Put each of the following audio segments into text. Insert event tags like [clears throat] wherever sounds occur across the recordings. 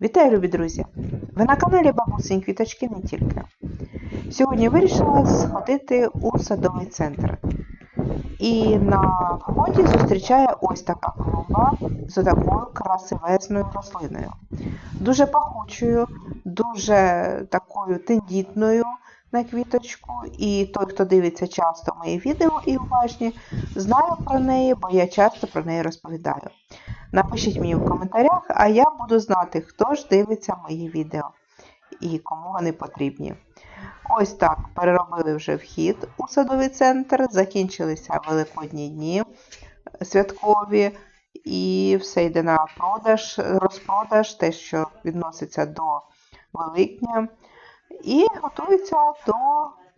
Вітаю, любі друзі! Ви на каналі Бабусень Квіточки не тільки. Сьогодні вирішила сходити у садовий центр. І на вході зустрічає ось така клумба з такою красивезною рослиною. Дуже пахучою, дуже такою тендітною на квіточку. І той, хто дивиться часто мої відео і уважні, знає про неї, бо я часто про неї розповідаю. Напишіть мені в коментарях, а я буду знати, хто ж дивиться мої відео і кому вони потрібні. Ось так переробили вже вхід у садовий центр, закінчилися великодні дні святкові, і все йде на продаж, розпродаж, те, що відноситься до Великдня. І готується до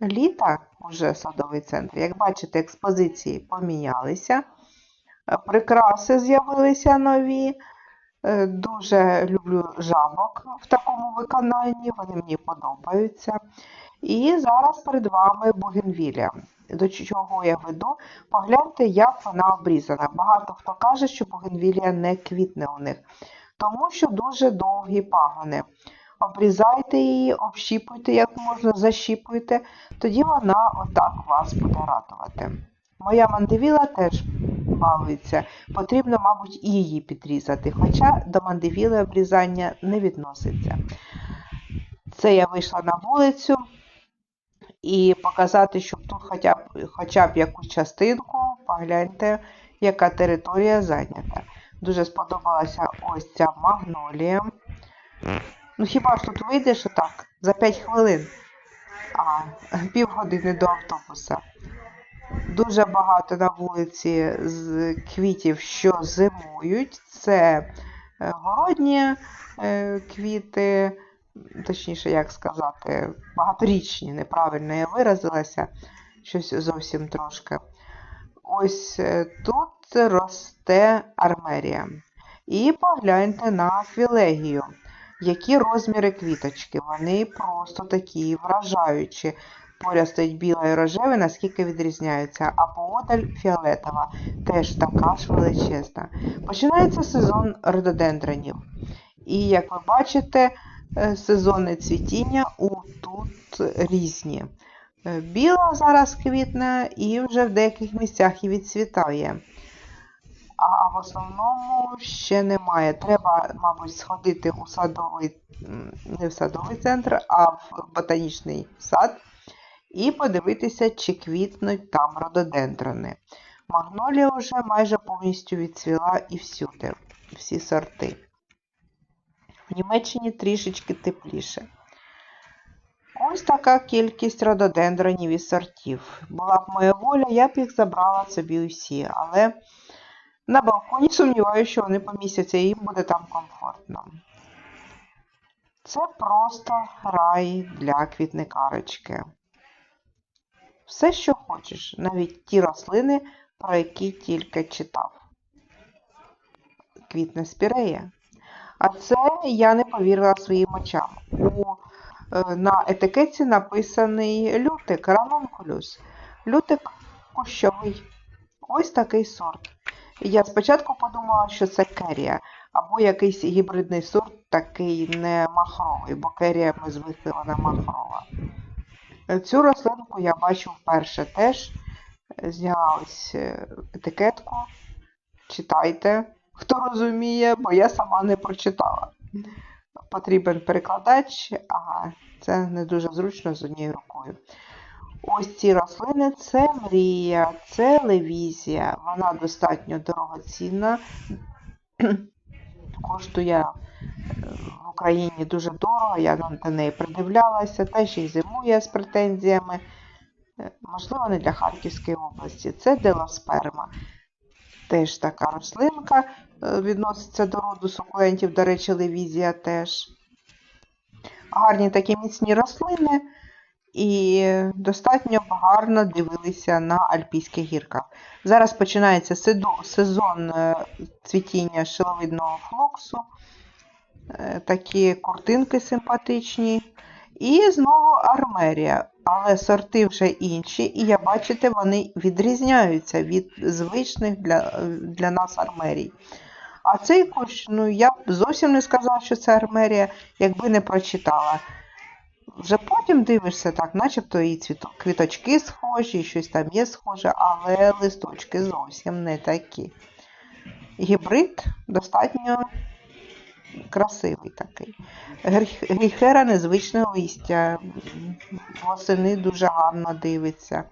літа вже садовий центр. Як бачите, експозиції помінялися. Прикраси з'явилися нові. Е, Дуже люблю жабок в такому виконанні, вони мені подобаються. І зараз перед вами бугенвілля. До чого я веду? Погляньте, як вона обрізана. Багато хто каже, що бугенвілля не квітне у них, тому що дуже довгі пагони. Обрізайте її, общіпуйте, як можна, защіпуйте, тоді вона отак вас буде радувати. Моя мандевіла теж балується. Потрібно, мабуть, і її підрізати, хоча до мандевіли обрізання не відноситься. Це я вийшла на вулицю і показати, щоб тут хоча б, хоча б якусь частинку, погляньте, яка територія зайнята. Дуже сподобалася ось ця магнолія. Ну хіба ж тут вийдеш отак за 5 хвилин, а півгодини до автобуса. Дуже багато на вулиці з квітів, що зимують. Це е, городні е, квіти, точніше, як сказати, багаторічні, неправильно я виразилася, щось зовсім трошки. Ось е, тут росте армерія. І погляньте на філегію. Які розміри квіточки? Вони просто такі вражаючі. Поряд стоїть біла і рожева, наскільки відрізняються, а поодаль фіолетова, теж така ж величезна. Починається сезон рододендронів. І, як ви бачите, сезони цвітіння у тут різні. Біла зараз квітне і вже в деяких місцях і відцвітає. А в основному ще немає. Треба, мабуть, сходити у садовий, не в садовий центр, а в ботанічний сад і подивитися, чи квітнуть там рододендрони. Магнолія вже майже повністю відцвіла і всюди, всі сорти. В Німеччині трішечки тепліше. Ось така кількість рододендронів і сортів. Була б моя воля, я б їх забрала собі усі, але на балконі сумніваюся, що вони помістяться і їм буде там комфортно. Це просто рай для квітникарочки. Все, що хочеш, навіть ті рослини, про які тільки читав. Квітне спірея. А це я не повірила своїм очам. У, е, На етикетці написаний лютик, ранункулюс. Лютик кущовий. Ось такий сорт. Я спочатку подумала, що це керія, або якийсь гібридний сорт, такий не махровий, бо керія ми звикли вона махрова. Цю рослинку я бачу вперше теж. Зняла ось е, етикетку. Читайте, хто розуміє, бо я сама не прочитала. Потрібен перекладач, а це не дуже зручно з однією рукою. Ось ці рослини це мрія, це левізія. Вона достатньо дорогоцінна, [clears throat] коштує в Україні дуже дорого, я на неї придивлялася, теж і зимує з претензіями. Можливо, не для Харківської області. Це делосперма. Теж така рослинка, відноситься до роду сукулентів, до речі, левізія теж. Гарні такі міцні рослини і достатньо гарно дивилися на Альпійських гірках. Зараз починається сезон цвітіння шиловидного флоксу, такі куртинки симпатичні. І знову армерія, але сорти вже інші, і як бачите, вони відрізняються від звичних для для нас армерій. А цей кущ, ну я б зовсім не сказала, що це армерія, якби не прочитала. Вже потім дивишся так, начебто і цвіто- квіточки схожі, і щось там є схоже, але листочки зовсім не такі. Гібрид достатньо красивий такий. Гріхера незвичне листя, восени дуже гарно дивиться.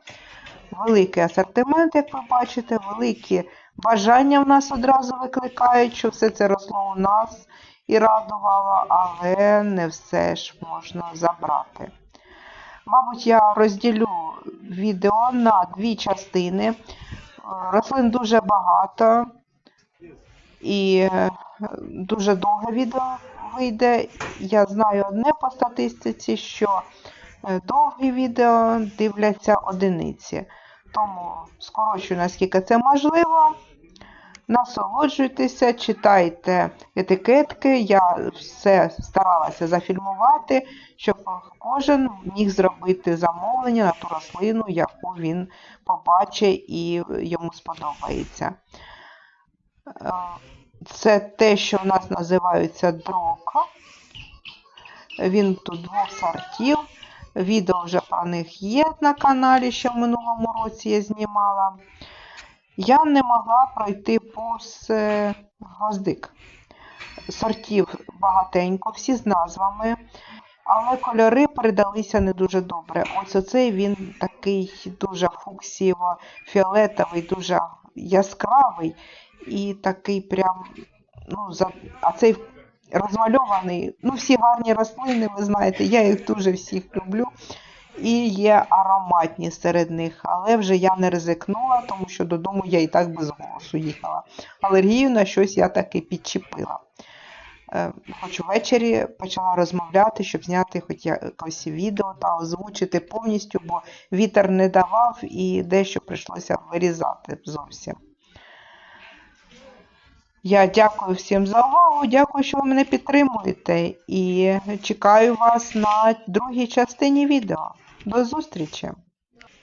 Великий асортимент, як ви бачите, великі бажання в нас одразу викликають, що все це росло у нас і радувало, але не все ж можна забрати. Мабуть, я розділю відео на дві частини. Е, Рослин дуже багато і е, дуже довге відео вийде. Я знаю одне по статистиці, що е, довгі відео дивляться одиниці. Тому скорочую, наскільки це можливо. Насолоджуйтеся, читайте етикетки. Я все старалася зафільмувати, щоб кожен міг зробити замовлення на ту рослину, яку він побачить і йому сподобається. Е, Це те, що в нас називається дрока. Він тут двох сортів. Відео вже про них є на каналі, що в минулому році я знімала. Я не могла пройти повз е, гвоздик. Сортів багатенько, всі з назвами, але кольори передалися не дуже добре. Ось оцей він такий дуже фуксіво, фіолетовий, дуже яскравий і такий прям, ну, за... а цей розмальований. Ну, всі гарні рослини, ви знаєте, я їх дуже всіх люблю. І є ароматні серед них, але вже я не ризикнула, тому що додому я і так без голосу їхала. Алергію на щось я таки підчепила. Е, Хоч ввечері почала розмовляти, щоб зняти хоч якось відео та озвучити повністю, бо вітер не давав і дещо прийшлося вирізати зовсім. Я дякую всім за увагу, дякую, що ви мене підтримуєте, і чекаю вас на другій частині відео. До зустрічі!